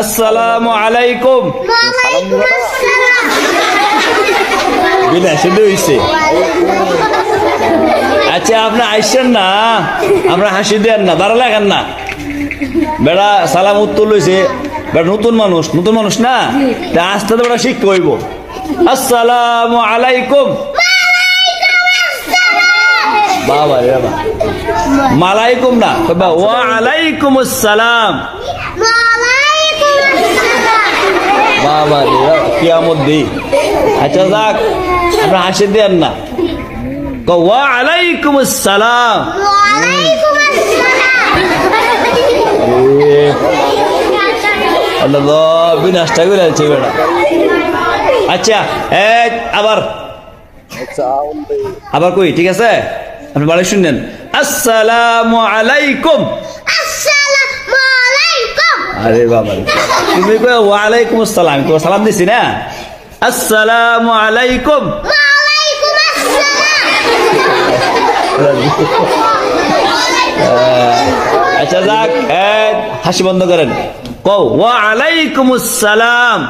আসসালামু আলাইকুম। বিনা শুধু হইছে। আচ্ছা আপনি আইসেন না আমরা হাসি দেন না দাঁড়া লাগান না। বেড়া সালাম উত্তর লইছে বেড়া নতুন মানুষ নতুন মানুষ না? তা আস্তে আস্তে বেড়া শিখতে হইব। আসসালামু আলাইকুম। বাবা রে বাবা। মালাইকুম না ওয়া আলাইকুম আসসালাম ওয়ালাইকুম আসসালাম কিয়ামত দি আচ্ছা যাক হাসি দেন না। আসসালাম আচ্ছা এক, আবার। আবার কই, ঠিক আছে? আপনি বাড়ি শুনলেন আসসালামু আলাইকুম। আরে বাবা তুমি কই ওয়ালাইকুম আসসালাম। তো সালাম দিছি না? আসসালামু আলাইকুম। আচ্ছা যাক হাসি বন্ধ করেন। কও ওয়া আলাইকুম আসসালাম।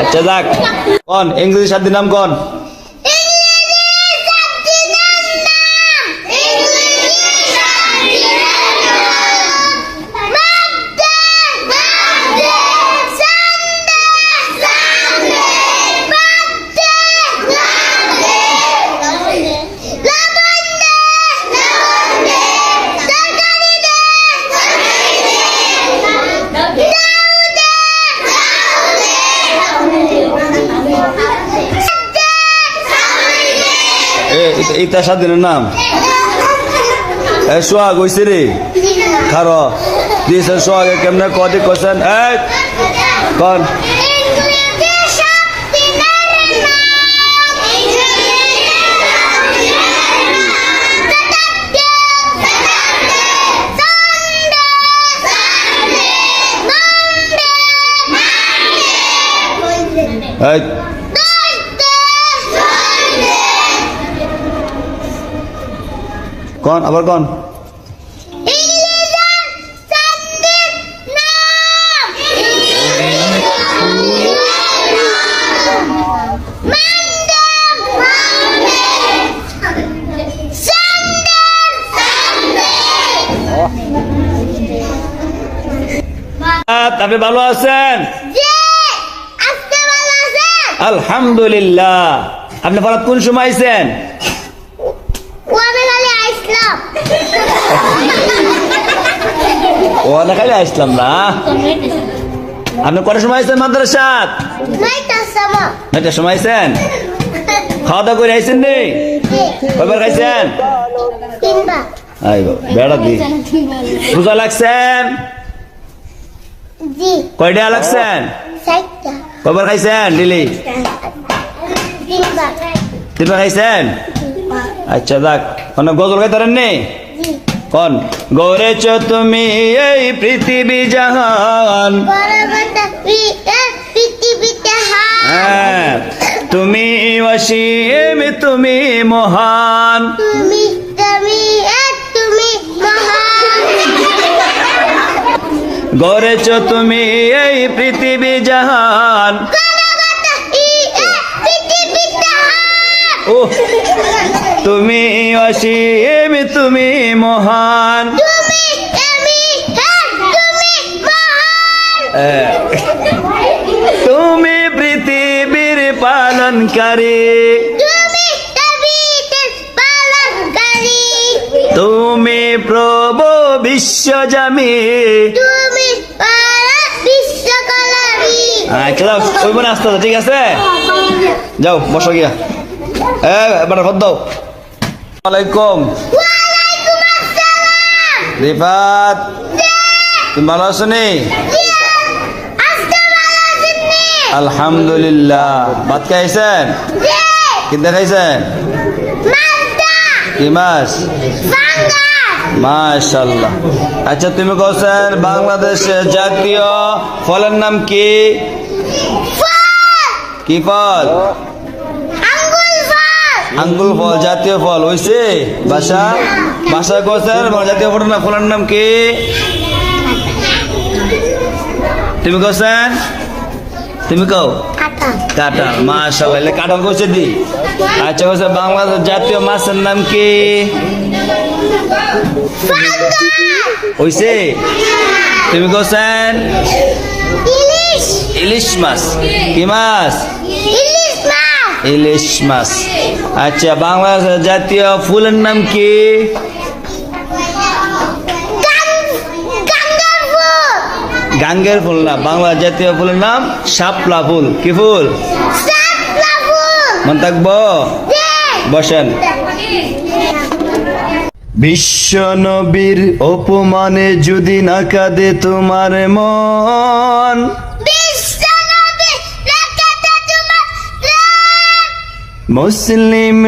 আচ্ছা যাক কোন ইংরেজি শব্দের নাম কোন। এ এটা- এটা স্বাধীনের নাম? এ, সোহাগ, হইছে রে? খারো, দিয়েছেন সোহাগে কেমনে কদি কছেন এক কন। এই কন আবার কন। আপনি ভালো আছেন? আলহামদুলিল্লাহ। আপনি ভারত কোন সময় আইছেন? ও না খালি আসলাম না আপনি কটার সময় আইছেন মাদ্রাসাত নয়টার সময়। আইছেন খাওয়া দাওয়া করে আইছেন নি? কয়বার খাইছেন? বেড়া দি। রোজা লাগছেন কয়টা লাগছেন কয়বার খাইছেন ডিলি তিনবার। খাইছেন? আচ্ছা যাক। মানে গজল গাইতারেন নি? জি। কন? গৌরেছ তুমি এই পৃথিবী জাহান। হ্যাঁ তুমি অসীম তুমি মহান। গড়েছ তুমি এই পৃথিবী জাহান। ও তুমি অসীম তুমি মহান। তুমি হ্যাঁ। তুমি পৃথিবীর পালনকারী। তুমি প্রভু বিশ্বজামী তুমি বিশ্বকলাবী আচ্ছা ওই মনে আসতে ঠিক আছে? যাও বসো গিয়া। এ এবার ভদ দাও ওয়ালাইকুম ওয়ালাইকুম আসসালাম রিফাত তুমি ভালো আছো নি আজকে ভালো আছেন নি? আলহামদুলিল্লাহ ভাত খাইছেন জি কি দেখাইছেন মালদা কি মাছ বাংলা মাশাল্লাহ আচ্ছা তুমি কছেন বাংলাদেশের জাতীয় ফলের নাম কি কি ফল আঙ্গুল ফল জাতীয় ফল হইছে? বাসা? কোসেন বাংলা জাতীয় ফল না ফুলের নাম কি? তুমি কোসেন তুমি কও? কাঁঠাল। মাশাআল্লাহ কাঁঠাল কইছে দি। আচ্ছা কইছে বাংলাদেশ জাতীয় মাছের নাম কি? হইছে? তুমি কোসেন ইলিশ। ইলিশ মাছ। কি মাছ? ইলিশ মাছ। ইলিশ মাছ। আচ্ছা বাংলাদেশের জাতীয় ফুলের নাম কি? গাঙ্গের ফুল না বাংলা জাতীয় ফুলের নাম শাপলা ফুল। কি ফুল? মন থাকব? বসেন। বিশ্ব নবীর অপমানে যদি না কাঁদে তোমার মন মুসলিম